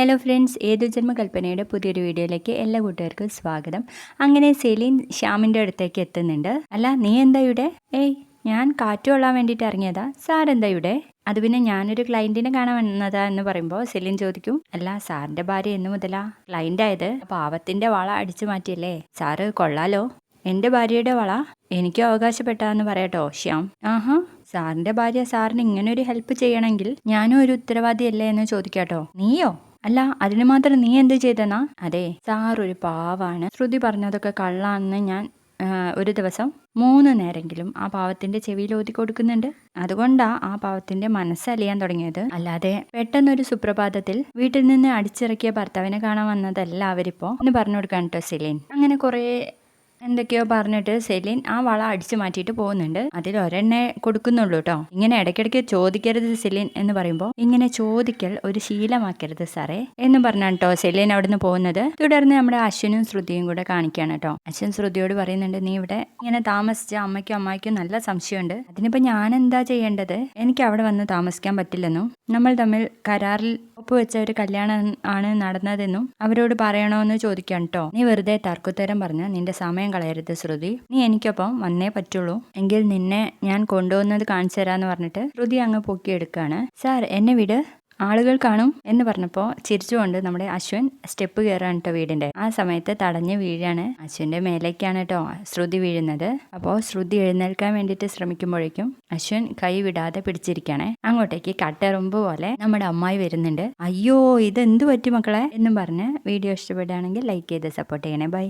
Hello friends ഏതു ജന്മകൽപ്പനയുടെ പുതിയൊരു വീഡിയോയിലേക്ക് എല്ലാ കൂട്ടുകാർക്കും സ്വാഗതം. അങ്ങനെ സെലീൻ ശ്യാമിന്റെ അടുത്തേക്ക് എത്തുന്നുണ്ട്. അല്ല നീ എന്താ ഇവിടെ? ഏയ് ഞാൻ കാറ്റ് കൊള്ളാൻ വേണ്ടിയിട്ട് ഇറങ്ങിയതാ. സാർ എന്താ ഇവിടെ? അത് പിന്നെ ഞാനൊരു ക്ലയന്റിനെ കാണാൻ വന്നതാ എന്ന് പറയുമ്പോൾ സെലിൻ ചോദിക്കും. അല്ല സാറിന്റെ ഭാര്യ എന്ന് മുതലാ ക്ലയന്റ് ആയത്. പാവത്തിന്റെ വള അടിച്ചു മാറ്റിയല്ലേ? സാറ് കൊള്ളാലോ? എന്റെ ഭാര്യയുടെ വള? എനിക്ക് അവകാശപ്പെട്ടാന്ന് പറയട്ടോ ശ്യാം. ആഹാ സാറിന്റെ ഭാര്യ സാറിന് ഇങ്ങനെ ഒരു ഹെൽപ്പ് ചെയ്യണമെങ്കിൽ ഞാനും ഒരു ഉത്തരവാദിയല്ലേ എന്ന് ചോദിക്കാട്ടോ. നീയോ? അല്ല അതിന് മാത്രം നീ എന്ത് ചെയ്തെന്നാ? അതെ സാർ ഒരു പാവാണ്. ശ്രുതി പറഞ്ഞതൊക്കെ കള്ളാണെന്ന് ഞാൻ ഒരു ദിവസം മൂന്ന് നേരെങ്കിലും ആ പാവത്തിന്റെ ചെവിയിൽ ഓതി കൊടുക്കുന്നുണ്ട്. അതുകൊണ്ടാ ആ പാവത്തിന്റെ മനസ്സലിയാൻ തുടങ്ങിയത്. അല്ലാതെ പെട്ടെന്നൊരു സുപ്രഭാതത്തിൽ വീട്ടിൽ നിന്ന് അടിച്ചിറക്കിയ ഭർത്താവിനെ കാണാൻ വന്നതല്ല അവരിപ്പോ എന്ന് പറഞ്ഞു കൊടുക്കാൻ കേട്ടോ സിലീൻ. അങ്ങനെ കുറേ എന്തൊക്കെയോ പറഞ്ഞിട്ട് സെലിൻ ആ വള അടിച്ചു മാറ്റിയിട്ട് പോകുന്നുണ്ട്. അതിൽ ഒരെണ്ണേ കൊടുക്കുന്നുള്ളൂ കേട്ടോ ഇങ്ങനെ ഇടയ്ക്കിടയ്ക്ക് ചോദിക്കരുത് സെലിൻ എന്ന് പറയുമ്പോൾ ഇങ്ങനെ ചോദിക്കൽ ഒരു ശീലമാക്കരുത് സാറേ എന്ന് പറഞ്ഞാണ് കേട്ടോ സെലിൻ അവിടുന്ന് പോകുന്നത്. തുടർന്ന് നമ്മുടെ അശ്വനും ശ്രുതിയും കൂടെ കാണിക്കുകയാണ് കേട്ടോ അശ്വൻ ശ്രുതിയോട് പറയുന്നുണ്ട് നീ ഇവിടെ ഇങ്ങനെ താമസിച്ച അമ്മയ്ക്കും അമ്മായിക്കും നല്ല സംശയമുണ്ട്. അതിനിപ്പോൾ ഞാൻ എന്താ ചെയ്യേണ്ടത്? എനിക്ക് അവിടെ വന്ന് താമസിക്കാൻ പറ്റില്ലെന്നും നമ്മൾ തമ്മിൽ കരാറിൽ ഒപ്പുവെച്ച ഒരു കല്യാണം ആണ് നടന്നതെന്നും അവരോട് പറയണോന്ന് ചോദിക്കാൻ കേട്ടോ നീ വെറുതെ തർക്കുത്തരം പറഞ്ഞ് നിന്റെ സമയം കളയരുത് ശ്രുതി. നീ എനിക്കൊപ്പം വന്നേ പറ്റുള്ളൂ. എങ്കിൽ നിന്നെ ഞാൻ കൊണ്ടുവന്നത് കാണിച്ചു തരാന്ന് പറഞ്ഞിട്ട് ശ്രുതി അങ്ങ് പൊക്കിയെടുക്കാണ്. സാർ എന്നെ വിട്. ആളുകൾ കാണും എന്ന് പറഞ്ഞപ്പോൾ ചിരിച്ചുകൊണ്ട് നമ്മുടെ അശ്വൻ സ്റ്റെപ്പ് കയറാണ് കേട്ടോ വീടിന്റെ ആ സമയത്ത് തടഞ്ഞ് വീഴാണ് അശ്വന്റെ മേലേക്കാണ് കേട്ടോ ശ്രുതി വീഴുന്നത്. അപ്പോൾ ശ്രുതി എഴുന്നേൽക്കാൻ വേണ്ടിയിട്ട് ശ്രമിക്കുമ്പോഴേക്കും അശ്വൻ കൈ വിടാതെ പിടിച്ചിരിക്കുകയാണ് അങ്ങോട്ടേക്ക് കട്ടെറുമ്പ് പോലെ നമ്മുടെ അമ്മായി വരുന്നുണ്ട്. അയ്യോ ഇത് എന്ത് പറ്റി മക്കളെ? എന്നും പറഞ്ഞ് വീഡിയോ ഇഷ്ടപ്പെടുകയാണെങ്കിൽ ലൈക്ക് ചെയ്ത് സപ്പോർട്ട് ചെയ്യണേ. ബൈ